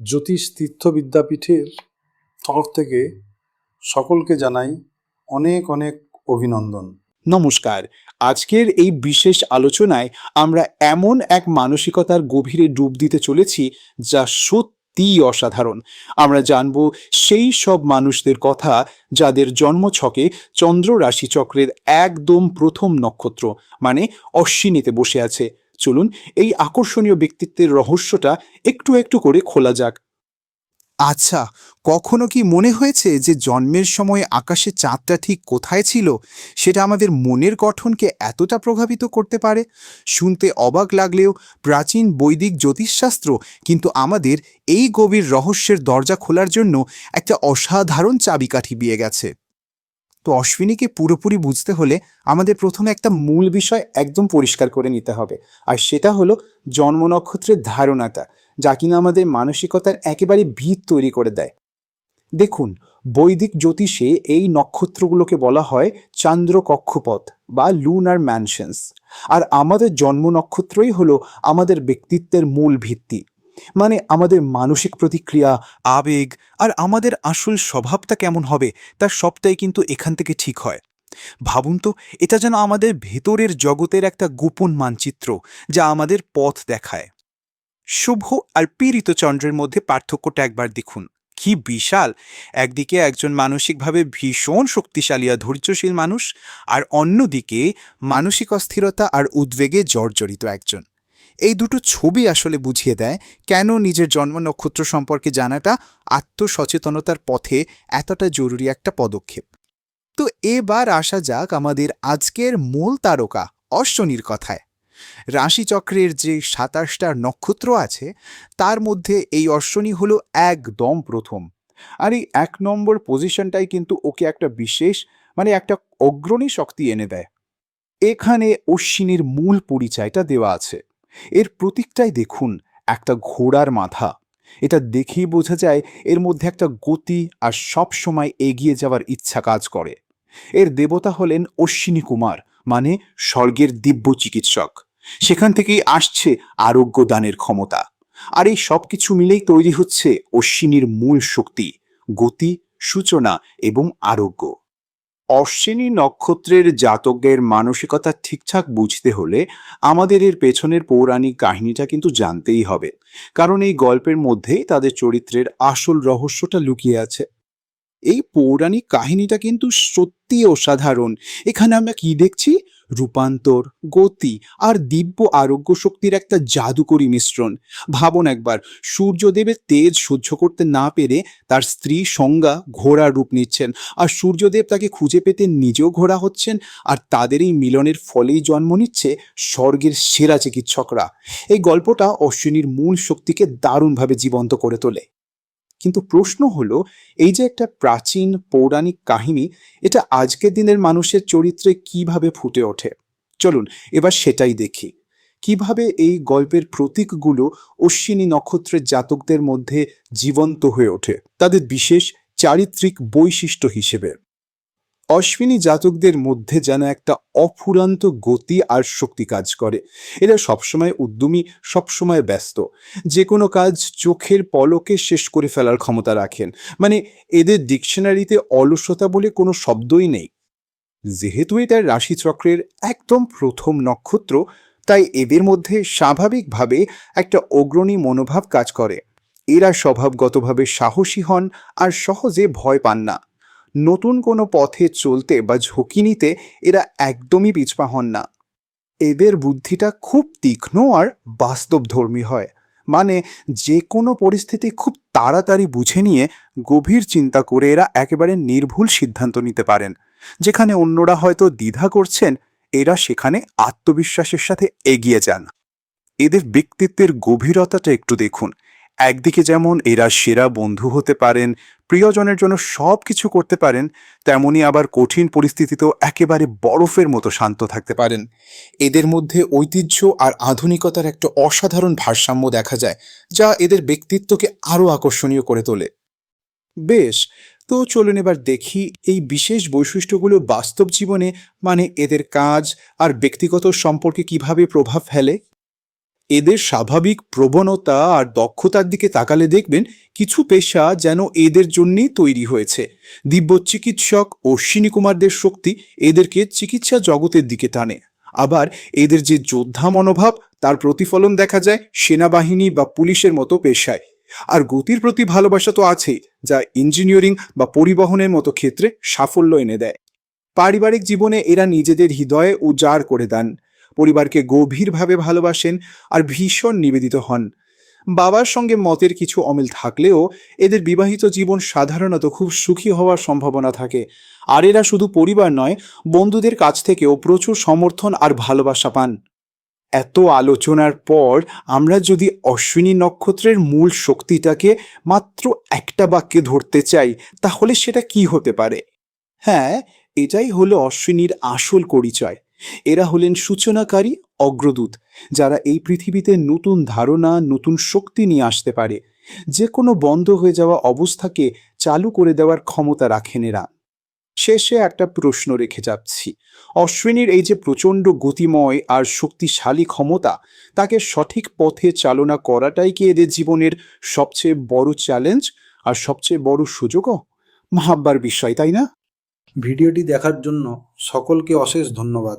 জ্যোতিষ তীর্থ বিদ্যাপীঠের তরফ থেকে সকলকে জানাই অনেক অনেক অভিনন্দন। নমস্কার। আজকের এই বিশেষ আলোচনায় আমরা এমন এক মানসিকতার গভীরে ডুব দিতে চলেছি যা সত্যিই অসাধারণ। আমরা জানব সেই সব মানুষদের কথা যাদের জন্মছকে চন্দ্র রাশিচক্রের একদম প্রথম নক্ষত্র মানে অশ্বিনীতে বসে আছে। চলুন এই আকর্ষণীয় ব্যক্তিত্বের রহস্যটা একটু একটু করে খোলা যাক। আচ্ছা কখনো কি মনে হয়েছে যে জন্মের সময় আকাশে চাঁদটা ঠিক কোথায় ছিল? সেটা আমাদের মনের গঠনকে এতটা প্রভাবিত করতে পারে? শুনতে অবাক লাগলেও প্রাচীন বৈদিক জ্যোতিষশাস্ত্র কিন্তু আমাদের এই গভীর রহস্যের দরজা খোলার জন্য একটা অসাধারণ চাবিকাঠি দিয়ে গেছে। তো অশ্বিনীকে পুরোপুরি বুঝতে হলে আমাদের প্রথমে একটা মূল বিষয় একদম পরিষ্কার করে নিতে হবে। আর সেটা হলো জন্ম নক্ষত্রের ধারণাটা, যা কিনা আমাদের মানসিকতার একেবারে ভিত তৈরি করে দেয়। দেখুন, বৈদিক জ্যোতিষে এই নক্ষত্রগুলোকে বলা হয় চান্দ্র কক্ষপথ বা লুনার ম্যানশনস আর আমাদের জন্ম নক্ষত্রই হলো আমাদের ব্যক্তিত্বের মূল ভিত্তি। মানে আমাদের মানসিক প্রতিক্রিয়া, আবেগ আর আমাদের আসল স্বভাবটা কেমন হবে, তার সবটাই কিন্তু এখান থেকে ঠিক হয়। ভাবুন তো, এটা যেন আমাদের ভেতরের জগতের একটা গোপন মানচিত্র যা আমাদের পথ দেখায়। শুভ আর পীড়িত চন্দ্রের মধ্যে পার্থক্যটা একবার দেখুন। কি বিশাল! একদিকে একজন মানসিকভাবে ভীষণ শক্তিশালী আর ধৈর্যশীল মানুষ, আর অন্যদিকে মানসিক অস্থিরতা আর উদ্বেগে জর্জরিত একজন। এই দুটো ছবি আসলে বুঝিয়ে দেয় কেন নিজের জন্ম নক্ষত্র সম্পর্কে জানাটা আত্মসচেতনতার পথে এতটা জরুরি একটা পদক্ষেপ। তো এবার আসা যাক আমাদের আজকের মূল তারকা অশ্বনীর কথায়। রাশিচক্রের যে সাতাশটা নক্ষত্র আছে, তার মধ্যে এই অশ্বনী হলো একদম প্রথম। আর এই এক নম্বর পজিশনটাই কিন্তু ওকে একটা বিশেষ মানে একটা অগ্রণী শক্তি এনে দেয়। এখানে অশ্বিনীর মূল পরিচয়টা দেওয়া আছে। এর প্রতীকটাই দেখুন, একটা ঘোড়ার মাথা। এটা দেখেই বোঝা যায় এর মধ্যে একটা গতি আর সব সময় এগিয়ে যাওয়ার ইচ্ছা কাজ করে। এর দেবতা হলেন অশ্বিনী কুমার মানে স্বর্গের দিব্য চিকিৎসক। সেখান থেকেই আসছে আরোগ্য দানের ক্ষমতা। আর এই সব কিছু মিলেই তৈরি হচ্ছে অশ্বিনীর মূল শক্তি, গতি, সূচনা এবং আরোগ্য। অশ্বিনী নক্ষত্রের জাতকের মানসিকতা ঠিকঠাক বুঝতে হলে আমাদের এর পেছনের পৌরাণিক কাহিনীটা কিন্তু জানতেই হবে। কারণ এই গল্পের মধ্যেই তাদের চরিত্রের আসল রহস্যটা লুকিয়ে আছে। এই পৌরাণিক কাহিনীটা কিন্তু সত্যি অসাধারণ। এখানে আমরা কি দেখছি? রূপান্তর, গতি আর দিব্য আরোগ্য শক্তির একটা জাদুকরী মিশ্রণ। ভাবুন একবার, সূর্যদেবের তেজ সহ্য করতে না পেরে তার স্ত্রী সংজ্ঞা ঘোড়ার রূপ নিচ্ছেন। আর সূর্যদেব তাকে খুঁজে পেতে নিজেও ঘোড়া হচ্ছেন আর তাদের এই মিলনের ফলেই জন্ম নিচ্ছে স্বর্গের সেরা চিকিৎসকরা। এই গল্পটা অশ্বিনীর মূল শক্তিকে দারুণভাবে জীবন্ত করে তোলে। কিন্তু প্রশ্ন হলো, এই যে একটা প্রাচীন পৌরাণিক কাহিনী, এটা আজকের দিনের মানুষের চরিত্রে কীভাবে ফুটে ওঠে? চলুন এবার সেটাই দেখি। কীভাবে এই গল্পের প্রতীকগুলো অশ্বিনী নক্ষত্রের জাতকদের মধ্যে জীবন্ত হয়ে ওঠে, তাদের বিশেষ চারিত্রিক বৈশিষ্ট্য হিসেবে? অশ্বিনী জাতকদের মধ্যে যেন একটা অফুরান্ত গতি আর শক্তি কাজ করে। এরা সবসময় উদ্যমী, সবসময় ব্যস্ত। যে কোনো কাজ চোখের পলকে শেষ করে ফেলার ক্ষমতা রাখেন। মানে এদের ডিকশনারিতে অলসতা বলে কোনো শব্দই নেই। যেহেতু এটা রাশিচক্রের একদম প্রথম নক্ষত্র, তাই এদের মধ্যে স্বাভাবিকভাবে একটা অগ্রণী মনোভাব কাজ করে। এরা স্বভাবগতভাবে সাহসী হন আর সহজে ভয় পান না। নতুন কোনো পথে চলতে বা ঝুঁকি নিতে এরা একদমই পিছপা হন না। এদের বুদ্ধিটা খুব তীক্ষ্ণ আর বাস্তবধর্মী হয়। মানে যে কোনো পরিস্থিতি খুব তাড়াতাড়ি বুঝে নিয়ে গভীর চিন্তা করে এরা একেবারে নির্ভুল সিদ্ধান্ত নিতে পারেন। যেখানে অন্যরা হয়তো দ্বিধা করছেন, এরা সেখানে আত্মবিশ্বাসের সাথে এগিয়ে যান। এদের ব্যক্তিত্বের গভীরতাটা একটু দেখুন। একদিকে যেমন এরা সেরা বন্ধু হতে পারেন প্রিয়জনের জন্য সব কিছু করতে পারেন, তেমনি আবার কঠিন পরিস্থিতিতেও একেবারে বরফের মতো শান্ত থাকতে পারেন। এদের মধ্যে ঐতিহ্য আর আধুনিকতার একটা অসাধারণ ভারসাম্য দেখা যায়, যা এদের ব্যক্তিত্বকে আরও আকর্ষণীয় করে তোলে। বেশ, তো চলুন এবার দেখি এই বিশেষ বৈশিষ্ট্যগুলো বাস্তব জীবনে মানে এদের কাজ আর ব্যক্তিগত সম্পর্কে কীভাবে প্রভাব ফেলে। এদের স্বাভাবিক প্রবণতা আর দক্ষতার দিকে তাকালে দেখবেন কিছু পেশা যেন এদের জন্যই তৈরি হয়েছে। দিব্য চিকিৎসক অশ্বিনী কুমারদের শক্তি এদেরকে চিকিৎসা জগতের দিকে টানে। আবার এদের যে যোদ্ধা মনোভাব, তার প্রতিফলন দেখা যায় সেনাবাহিনী বা পুলিশের মতো পেশায়। আর গতির প্রতি ভালোবাসা তো আছেই, যা ইঞ্জিনিয়ারিং বা পরিবহনের মতো ক্ষেত্রে সাফল্য এনে দেয়। পারিবারিক জীবনে এরা নিজেদের হৃদয়ে উজাড় করে দেন। পরিবারকে গভীরভাবে ভালোবাসেন আর ভীষণ নিবেদিত হন। বাবার সঙ্গে মতের কিছু অমিল থাকলেও এদের বিবাহিত জীবন সাধারণত খুব সুখী হওয়ার সম্ভাবনা থাকে। আর এরা শুধু পরিবার নয়, বন্ধুদের কাছ থেকেও প্রচুর সমর্থন আর ভালোবাসা পান। এত আলোচনার পর আমরা যদি অশ্বিনী নক্ষত্রের মূল শক্তিটাকে মাত্র একটা বাক্যে ধরতে চাই, তাহলে সেটা কি হতে পারে? হ্যাঁ এটাই হলো অশ্বিনীর আসল পরিচয়। এরা হলেন সূচনাকারী অগ্রদূত, যারা এই পৃথিবীতে নতুন ধারণা, নতুন শক্তি নিয়ে আসতে পারে। যে কোনো বন্ধ হয়ে যাওয়া অবস্থাকে চালু করে দেওয়ার ক্ষমতা রাখেন এরা। শেষে একটা প্রশ্ন রেখে যাচ্ছি। অশ্বিনীর এই যে প্রচণ্ড গতিময় আর শক্তিশালী ক্ষমতা, তাকে সঠিক পথে চালনা করাটাই কি এদের জীবনের সবচেয়ে বড় চ্যালেঞ্জ আর সবচেয়ে বড় সুযোগও? ভাববার বিষয়, তাই না? ভিডিওটি দেখার জন্য সকলকে অশেষ ধন্যবাদ।